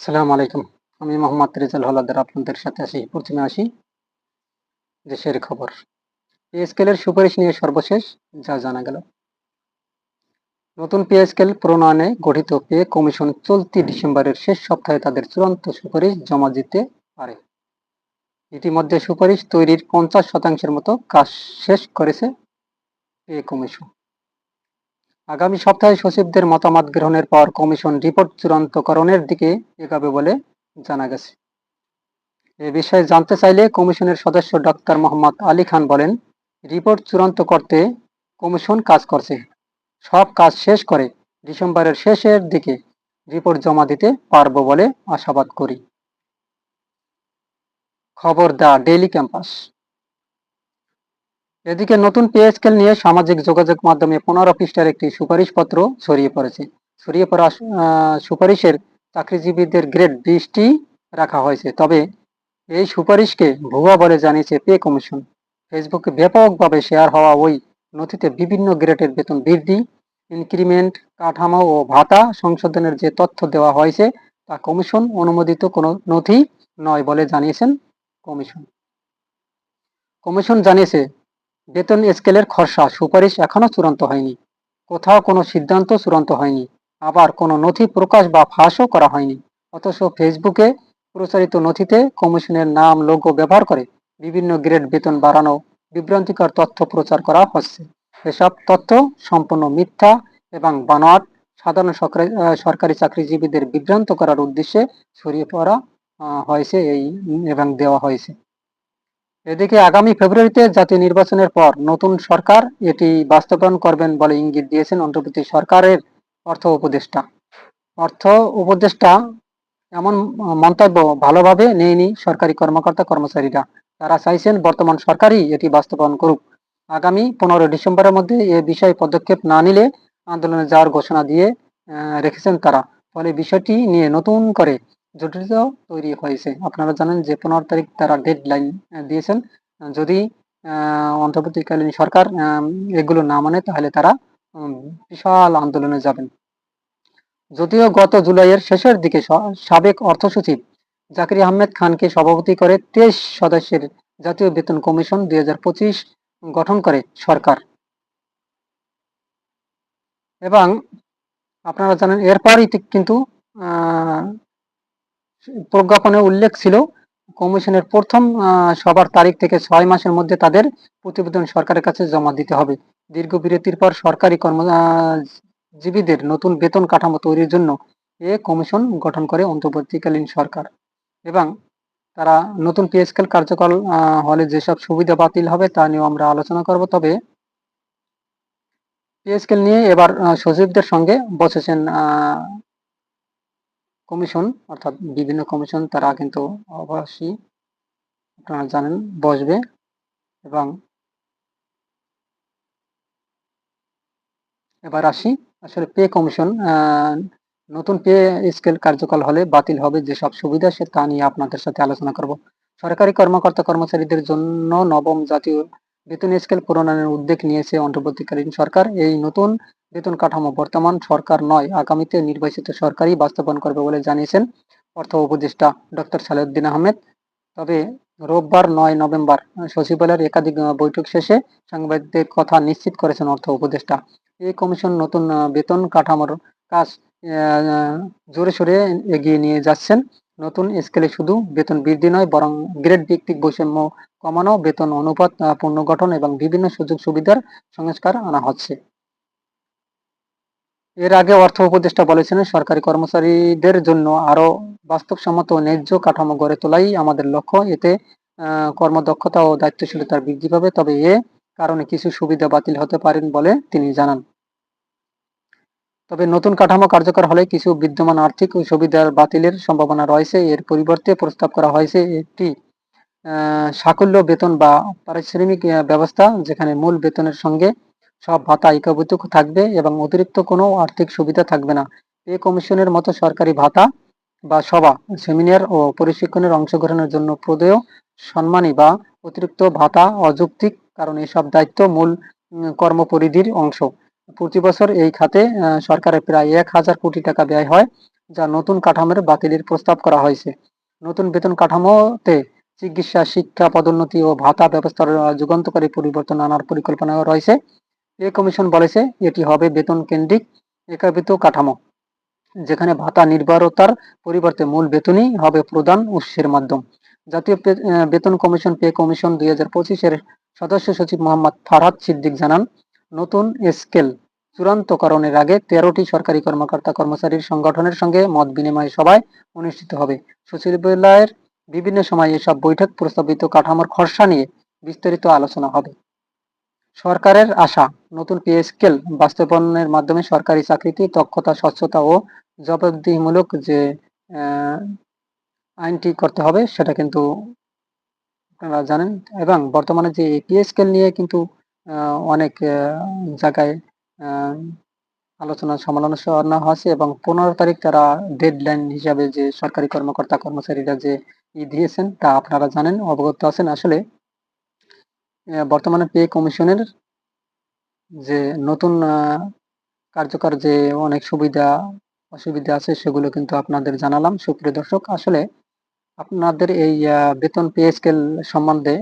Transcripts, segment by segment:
আসসালামু আলাইকুম। আমি মোহাম্মদ রেজাল হলাদার আপনাদের সাথে আসি প্রথমে আসি দেশের খবর। পে স্কেলের সুপারিশ নিয়ে সর্বশেষ যা জানা গেল। নতুন পে স্কেল প্রণয়নে গঠিত পে কমিশন চলতি ডিসেম্বরের শেষ সপ্তাহে তাদের চূড়ান্ত সুপারিশ জমা দিতে পারে। ইতিমধ্যে সুপারিশ তৈরির পঞ্চাশ শতাংশের মতো কাজ শেষ করেছে পে কমিশন। আগামী সপ্তাহে সচিবদের মতামত গ্রহণের পর কমিশন রিপোর্ট চূড়ান্তকরণের দিকে এগাবে বলে জানা গেছে। এ বিষয়ে জানতে চাইলে কমিশনের সদস্য ডক্টর মোহাম্মদ আলী খান বলেন, রিপোর্ট চূড়ান্ত করতে কমিশন কাজ করছে। সব কাজ শেষ করে ডিসেম্বরের শেষের দিকে রিপোর্ট জমা দিতে পারব বলে আশাবাদ করি। খবর দা ডেইলি ক্যাম্পাস। এদিকে নতুন পে স্কেল নিয়ে সামাজিক যোগাযোগ মাধ্যমে পনেরো পৃষ্ঠার একটি সুপারিশপত্র ছড়িয়ে পড়েছে। ছড়িয়ে পড়া সুপারিশের চাকরিজীবীদের গ্রেড বিশটি রাখা হয়েছে। তবে এই সুপারিশকে ভুয়া বলে জানিয়েছে পে কমিশন। ফেসবুকে ব্যাপকভাবে শেয়ার হওয়া ওই নথিতে বিভিন্ন গ্রেডের বেতন বৃদ্ধি, ইনক্রিমেন্ট, কাঠামো ও ভাতা সংশোধনের যে তথ্য দেওয়া হয়েছে তা কমিশন অনুমোদিত কোনো নথি নয় বলে জানিয়েছেন কমিশন। কমিশন জানিয়েছে বেতন স্কেলের খসড়া সুপারিশ এখনও চূড়ান্ত হয়নি। কোথাও কোনো সিদ্ধান্ত চূড়ান্ত হয়নি। আবার কোনো নথি প্রকাশ বা ফাঁসও করা হয়নি। অথচ ফেসবুকে প্রচারিত নথিতে কমিশনের নাম, লোগো ব্যবহার করে বিভিন্ন গ্রেড বেতন বাড়ানো বিভ্রান্তিকর তথ্য প্রচার করা হচ্ছে। এসব তথ্য সম্পূর্ণ মিথ্যা এবং বানোয়াট। সাধারণ সরকারি চাকরিজীবীদের বিভ্রান্ত করার উদ্দেশ্যে ছড়িয়ে পড়া হয়েছে এই এবং দেওয়া হয়েছে। এদিকে আগামী ফেব্রুয়ারিতে জাতীয় নির্বাচনের পর নতুন সরকার এটি বাস্তবায়ন করবেন বলে ইঙ্গিত দিয়েছেন অন্তর্বর্তী সরকারের অর্থ উপদেষ্টা। অর্থ উপদেষ্টা এমন মন্তব্য ভালোভাবে নেয়নি সরকারি কর্মকর্তা কর্মচারীরা। তারা চাইছেন বর্তমান সরকারই এটি বাস্তবায়ন করুক। আগামী পনেরো ডিসেম্বরের মধ্যে এ বিষয়ে পদক্ষেপ না নিলে আন্দোলনে যাওয়ার ঘোষণা দিয়ে রেখেছেন তারা। ফলে বিষয়টি নিয়ে নতুন করে জটিলতা তৈরি হয়েছে। আপনারা জানেন যে পনেরো তারিখ তারা ডেড দিয়েছেন। যদি অন্তর্বর্তীকালীন সরকার এগুলো না মানে তাহলে তারা বিশাল আন্দোলনে যাবেন। যদিও গত জুলাইয়ের শেষের দিকে সাবেক অর্থ সচিব জাকির আহমেদ খানকে সভাপতি করে তেইশ সদস্যের জাতীয় বেতন কমিশন দুই হাজার পঁচিশ গঠন করে সরকার। এবং আপনারা জানেন, এরপরই কিন্তু প্রজ্ঞাপনে উল্লেখ ছিল, কমিশনের প্রথম সভার তারিখ থেকে ছয় মাসের মধ্যে তাদের প্রতিবেদন সরকারের কাছে জমা দিতে হবে। দীর্ঘ বিরতির পর সরকারি কর্মজীবীদের নতুন বেতন কাঠামো তৈরির জন্য এ কমিশন গঠন করে অন্তর্বর্তীকালীন সরকার। এবং তারা নতুন পে স্কেল কার্যকর হলে যেসব সুবিধা বাতিল হবে তা নিয়েও আমরা আলোচনা করব। তবে পে স্কেল নিয়ে এবার সচিবদের সঙ্গে বসেছেন কমিশন, অর্থাৎ বিভিন্ন কমিশন, তারা কিন্তু অবশ্যই আপনারা জানেন, বসবে এবং এবার আসি। আসলে পে কমিশন নতুন পে স্কেল কার্যকর হলে বাতিল হবে যেসব সুবিধা, সে তা নিয়ে আপনাদের সাথে আলোচনা করব। সরকারি কর্মকর্তা কর্মচারীদের জন্য নবম জাতীয় বেতন স্কেল প্রণয়নের উদ্যোগ নিয়েছে অন্তর্বর্তীকালীন সরকার। এই নতুন বেতন কাঠামো বর্তমান সরকার নয়, আগামীতে নির্বাচিত সরকারই বাস্তবায়ন করবে বলে জানিয়েছেন অর্থ উপদেষ্টা ডক্টর সালেউদ্দিন আহমেদ। তবে রোববার নয় নভেম্বর সচিবালয়ের একাধিক বৈঠক শেষে সাংবাদিকদের কথা নিশ্চিত করেছেন অর্থ উপদেষ্টা। এই কমিশন নতুন বেতন কাঠামোর কাজ জোরে সোরে এগিয়ে নিয়ে যাচ্ছেন। নতুন স্কেলে শুধু বেতন বৃদ্ধি নয়, বরং গ্রেড ভিত্তিক বৈষম্য কমানো, বেতন, অনুপাত পুনর্গঠন এবং বিভিন্ন সুযোগ সুবিধার সংস্কার আনা হচ্ছে। এর আগে অর্থ উপদেষ্টা বলেছিলেন, সরকারি কর্মচারীদের জন্য আরও বাস্তবসম্মত ন্যায্য কাঠামো গড়ে তোলাই আমাদের লক্ষ্য। এতে কর্মদক্ষতা ও দায়িত্বশীলতার বৃদ্ধি পাবে। তবে এ কারণে কিছু সুবিধা বাতিল হতে পারেন বলে তিনি জানান। তবে নতুন কাঠামো কার্যকর হলে কিছু বিদ্যমান আর্থিক সুবিধার বাতিলের সম্ভাবনা রয়েছে। এর পরিবর্তে প্রস্তাব করা হয়েছে একটি সাকুল্য বেতন বা পারিশ্রমিক ব্যবস্থা যেখানে মূল বেতনের সঙ্গে সব ভাতা একীভূত থাকবে এবং অতিরিক্ত কোনো আর্থিক সুবিধা থাকবে না। পে কমিশনের মতো সরকারি ভাতা বা সভা, সেমিনার ও প্রশিক্ষণের অংশগ্রহণের জন্য প্রদেয় সম্মানী বা অতিরিক্ত ভাতা অযৌক্তিক, কারণ এসব দায়িত্ব মূল কর্মপরিধির অংশ। প্রতি বছর এই খাতে সরকারের প্রায় এক হাজার কোটি টাকা ব্যয় হয়, যা নতুন কাঠামোর বাতিলের প্রস্তাব করা হয়েছে। নতুন বেতন কাঠামোতে চিকিৎসা, শিক্ষা, পদোন্নতি ও ভাতা ব্যবস্থার যুগান্তকারী পরিবর্তন আনার পরিকল্পনা রয়েছে। এ কমিশন বলেছে, এটি হবে বেতন কেন্দ্রিক একাবিত কাঠামো, যেখানে ভাতা নির্ভরতার পরিবর্তে মূল বেতনই হবে প্রধান উৎসের মাধ্যম। জাতীয় বেতন কমিশন, পে কমিশন দুই হাজার পঁচিশের সদস্য সচিব মোহাম্মদ ফারহাদ সিদ্দিক জানান, নতুন স্কেল চূড়ান্তকরণের আগে তেরোটি সরকারি কর্মকর্তা কর্মচারীর সংগঠনের সঙ্গে মত বিনিময় সভায় অনুষ্ঠিত হবে। সচিবালয়ের বিভিন্ন সময় এসব বৈঠক প্রস্তাবিত কাঠামোর খসড়া নিয়ে বিস্তারিত আলোচনা হবে। সরকারের আশা, নতুন পে স্কেল বাস্তবায়নের মাধ্যমে সরকারি চাকরিতে দক্ষতা, স্বচ্ছতা ও জবাবদিহিমূলক যে আইনটি করতে হবে সেটা কিন্তু আপনারা জানেন এবং বর্তমানে যে পে স্কেল নিয়ে কিন্তু অনেক জায়গায় আলোচনা সমালোচনা হয়েছে এবং পনেরো তারিখ তারা ডেডলাইন হিসাবে যে সরকারি কর্মকর্তা কর্মচারীরা যে ই দিয়েছেন তা আপনারা জানেন, অবগত আছেন। আসলে বর্তমানে পে কমিশনের যে নতুন কার্যকর যে অনেক সুবিধা, অসুবিধা আছে সেগুলো কিন্তু আপনাদের জানালাম। সুপ্রিয় দর্শক, আসলে আপনাদের এই বেতন পে স্কেল সম্বন্ধে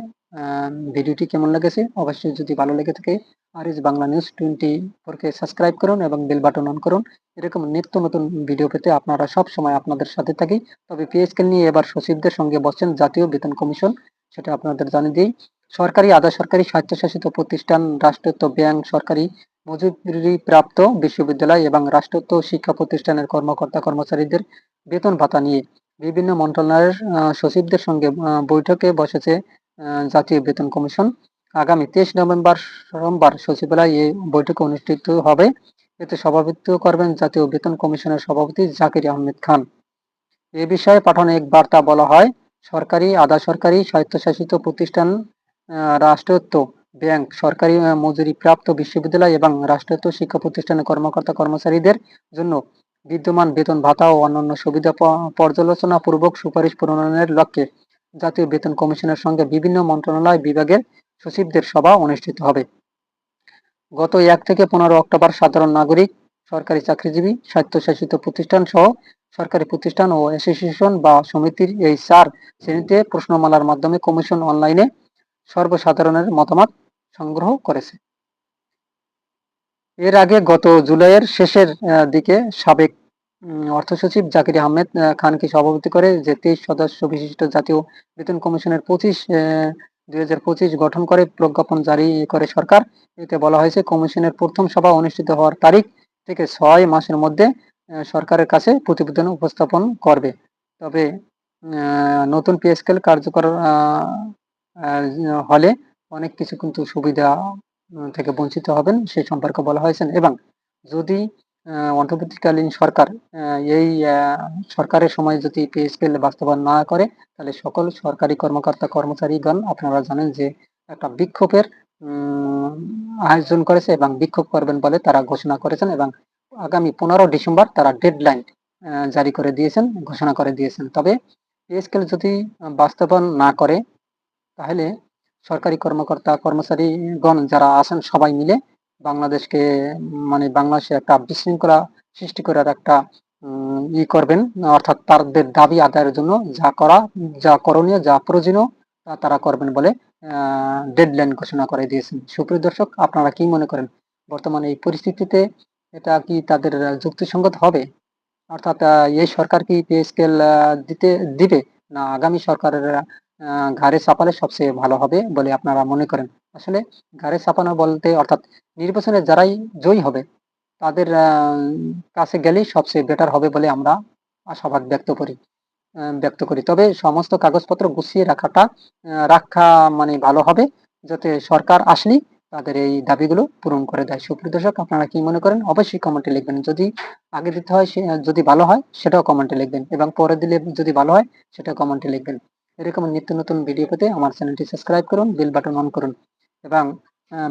ভিডিওটি কেমন লেগেছে? অবশ্যই যদি ভালো লেগে থাকে আর ইস বাংলা নিউজ টোয়েন্টি ফোরকে সাবস্ক্রাইব করুন এবং বেল বাটন অন করুন। এরকম নিত্য নতুন ভিডিও পেতে আপনারা সব সময় আপনাদের সাথে থাকি। তবে পে স্কেল নিয়ে এবার সচিবদের সঙ্গে বসছেন জাতীয় বেতন কমিশন, সেটা আপনাদের জানিয়ে দিই। সরকারি, আধা সরকারি স্বায়ত্তশাসিত প্রতিষ্ঠান রাষ্ট্রায়ত্ত ব্যাংক সরকারি মজুরি প্রাপ্ত বিশ্ববিদ্যালয় এবং রাষ্ট্রায়ত্ত শিক্ষা প্রতিষ্ঠানের কর্মকর্তা কর্মচারীদের বেতন ভাতা নিয়ে বিভিন্ন মন্ত্রণালয়ের সচিবদের সঙ্গে বৈঠকে বসেছে জাতীয় বেতন কমিশন আগামী তেইশ নভেম্বর সোমবার সচিবালয়ে এই বৈঠক অনুষ্ঠিত হবে। এতে সভাপতিত্ব করবেন জাতীয় বেতন কমিশনের সভাপতি জাকির আহমেদ খান। এ বিষয়ে পাঠানো এক বার্তা বলা হয় সরকারি আধা সরকারি স্বায়ত্তশাসিত প্রতিষ্ঠান রাষ্ট্রায়ত্ত ব্যাংক সরকারি আহ, মজুরি প্রাপ্ত বিশ্ববিদ্যালয় এবং রাষ্ট্রায়ত্ত শিক্ষা প্রতিষ্ঠানের কর্মকর্তা কর্মচারীদের জন্য বিদ্যমান বেতন ভাতা ও অন্যান্য সুবিধা পর্যালোচনা পূর্বক সুপারিশ প্রণয়নের লক্ষ্যে জাতীয় বেতন কমিশনের সঙ্গে বিভিন্ন মন্ত্রণালয় বিভাগের সচিবদের সভা অনুষ্ঠিত হবে। গত এক থেকে পনেরো অক্টোবর সাধারণ নাগরিক, সরকারি চাকরিজীবী, স্বায়ত্তশাসিত প্রতিষ্ঠান সহ সরকারি প্রতিষ্ঠান ও অ্যাসোসিয়েশন বা সমিতির এই চার শ্রেণীতে প্রশ্নমালার মাধ্যমে কমিশন অনলাইনে সর্বসাধারণের মতামত সংগ্রহ করেছে। এর আগে গত জুলাইয়ের শেষের দিকে সাবেক অর্থ সচিব জাকির আহমেদ খানকে সভাপতি করে যে তেইশ সদস্য বিশিষ্ট জাতীয় বেতন কমিশনের পঁচিশ দুই গঠন করে প্রজ্ঞাপন জারি করে সরকার। এতে বলা হয়েছে, কমিশনের প্রথম সভা অনুষ্ঠিত হওয়ার তারিখ থেকে ছয় মাসের মধ্যে সরকারের কাছে প্রতিবেদন উপস্থাপন করবে। তবে নতুন পে স্কেল কার্যকর হলে অনেক কিছু কিন্তু সুবিধা থেকে বঞ্চিত হবেন সেই সম্পর্কে বলা হয়েছে। এবং যদি অন্তর্বর্তীকালীন সরকার এই সরকারের সময় যদি পে বাস্তবায়ন না করে, তাহলে সকল সরকারি কর্মকর্তা, কর্মচারীগণ আপনারা জানেন যে একটা বিক্ষোভের আয়োজন করেছে এবং বিক্ষোভ করবেন বলে তারা ঘোষণা করেছেন এবং আগামী পনেরো ডিসেম্বর তারা ডেডলাইন জারি করে দিয়েছেন, ঘোষণা করে দিয়েছেন। তবে পে স্কেল যদি বাস্তবায়ন না করে, তাহলে সরকারি কর্মকর্তা, কর্মচারীগণ যারা আছেন সবাই মিলে বাংলাদেশকে মানে বাংলাদেশে একটা বিশৃঙ্খলা সৃষ্টি করার একটা ই করবেন। অর্থাৎ তাদের দাবি আদায়ের জন্য যা করা, যা করণীয়, যা প্রয়োজনীয়, তা তারা করবেন বলে ডেডলাইন ঘোষণা করে দিয়েছেন। সুপ্রিয় দর্শক, আপনারা কি মনে করেন? বর্তমানে এই পরিস্থিতিতে এটা কি তাদের যুক্তিসঙ্গত হবে? অর্থাৎ এই সরকার কি পে স্কেল দিতে, দিবে? না আগামী সরকারের ঘাড়ে চাপালে সবচেয়ে ভালো হবে বলে আপনারা মনে করেন। আসলে ঘাড়ে চাপানো বলতে, অর্থাৎ নির্বাচনে যারাই জয়ী হবে, তাদের কাছে গেলেই সবচেয়ে বেটার হবে বলে আমরা আশাবাদ ব্যক্ত করি ব্যক্ত করি। তবে সমস্ত কাগজপত্র গুছিয়ে রাখাটা রাখা মানে ভালো হবে, যাতে সরকার আসলেই তাদের এই দাবিগুলো পূরণ করে দেয়। সুপ্রিয় দর্শক, আপনারা কি মনে করেন? অবশ্যই কমেন্টে লিখবেন। যদি আগে দিতে হয় যদি ভালো হয়, সেটাও কমেন্টে লিখবেন এবং পরে দিলে যদি ভালো হয়, সেটাও কমেন্টে লিখবেন। এরকম নিত্য নতুন ভিডিও পেতে আমার চ্যানেলটি সাবস্ক্রাইব করুন বেল বাটন অন করুন এবং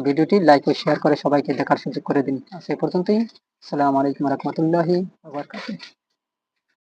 ভিডিওটি লাইক ও শেয়ার করে সবাইকে দেখার সুযোগ করে দিন। আজ পর্যন্তই। আসসালামু আলাইকুম রহমতুল্লাহি